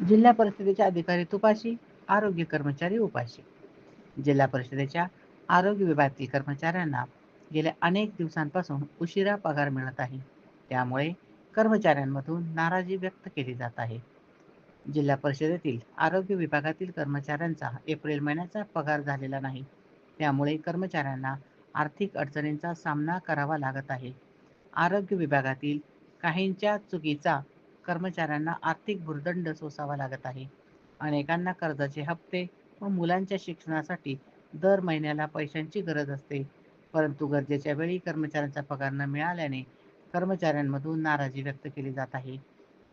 जिल्हा परिषदेच्या अधिकारी तुपाशी आरोग्य कर्मचारी उपाशी. जिल्हा परिषदेच्या आरोग्य विभागातील कर्मचाऱ्यांना गेल्या अनेक दिवसांपासून उशिरा पगार मिळत आहे. त्यामुळे कर्मचाऱ्यांमधून नाराजी व्यक्त केली जात आहे. जिल्हा परिषदेतील आरोग्य विभागातील कर्मचाऱ्यांचा एप्रिल महिन्याचा पगार झालेला नाही. त्यामुळे कर्मचाऱ्यांना आर्थिक अडचणींचा सामना करावा लागत आहे. आरोग्य विभागातील काहींच्या चुकीचा कर्मचाऱ्यांना आर्थिक भुर्दंड सोसावा लागत आहे. अनेकांना कर्जाचे हप्ते व मुलांच्या शिक्षणासाठी दर महिन्याला पैशांची गरज असते. परंतु गरजेच्या वेळी कर्मचाऱ्यांचा पगार न मिळाल्याने कर्मचाऱ्यांमधून नाराजी व्यक्त केली जात आहे.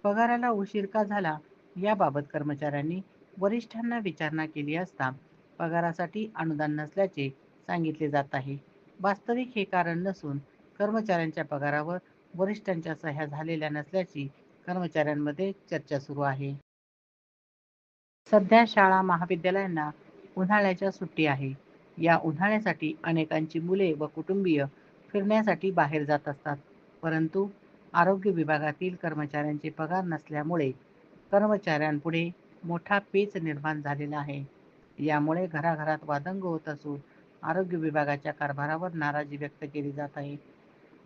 पगाराला उशीर का झाला? याबाबत कर्मचाऱ्यांनी वरिष्ठांना विचारणा केली असता पगारासाठी अनुदान नसल्याचे सांगितले जात आहे. वास्तविक हे कारण नसून कर्मचाऱ्यांच्या पगारावर वरिष्ठांच्या सह्या झालेल्या नसल्याची कर्मचाऱ्यांमध्ये चर्चा सुरू आहे. सध्या शाळा महाविद्यालयांना उन्हाळ्याच्या सुट्टी आहे. या उन्हाळ्यासाठी अनेकांची मुले व कुटुंबीय फिरण्यासाठी बाहेर जात असतात. परंतु आरोग्य विभागातील कर्मचाऱ्यांचे पगार नसल्यामुळे कर्मचाऱ्यांपुढे मोठा पेच निर्माण झालेला आहे. यामुळे घराघरात वादंग होत असून आरोग्य विभागाच्या कारभारावर नाराजी व्यक्त केली जात आहे.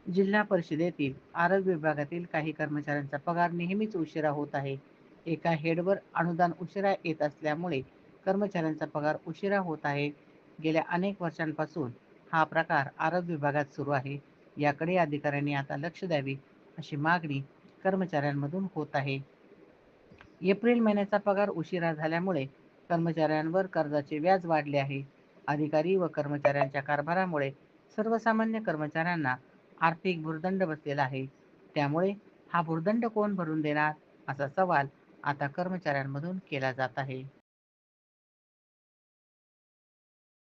जिल्हा परिषदेतील आरोग्य विभागातील काही कर्मचाऱ्यांचा पगार नेहमीच उशिरा होत आहे. एका हेडवर अनुदान उशिरा येत असल्यामुळे कर्मचाऱ्यांचा पगार उशिरा होत आहे. गेल्या अनेक वर्षांपासून हा प्रकार आरोग्य विभागात सुरू आहे. याकडे अधिकाऱ्यांनी आता लक्ष द्यावे अशी मागणी कर्मचाऱ्यांमधून होत आहे. एप्रिल महिन्याचा पगार उशिरा झाल्यामुळे कर्मचाऱ्यांवर कर्जाचे व्याज वाढले आहे. अधिकारी व कर्मचाऱ्यांच्या कारभारामुळे सर्वसामान्य कर्मचाऱ्यांना आर्थिक भुर्दंड बसलेला आहे. त्यामुळे हा भुर्दंड कोण भरून देणार? असा सवाल आता कर्मचाऱ्यांमधून केला जात आहे.